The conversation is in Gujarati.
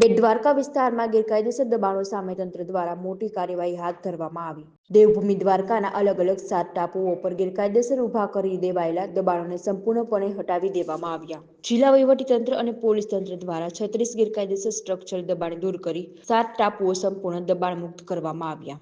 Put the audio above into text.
બેટ દ્વારકા વિસ્તારમાં ગેરકાયદેસર દબાણો સામે તંત્ર દ્વારા મોટી કાર્યવાહી હાથ ધરવામાં આવી. દેવભૂમિ દ્વારકાના અલગ અલગ સાત ટાપુઓ પર ગેરકાયદેસર ઊભા કરી દેવાયેલા દબાણોને સંપૂર્ણપણે હટાવી દેવામાં આવ્યા. જિલ્લા વહીવટીતંત્ર અને પોલીસ તંત્ર દ્વારા છત્રીસ ગેરકાયદેસર સ્ટ્રક્ચર દબાણ દૂર કરી સાત ટાપુઓ સંપૂર્ણ દબાણ મુક્ત કરવામાં આવ્યા.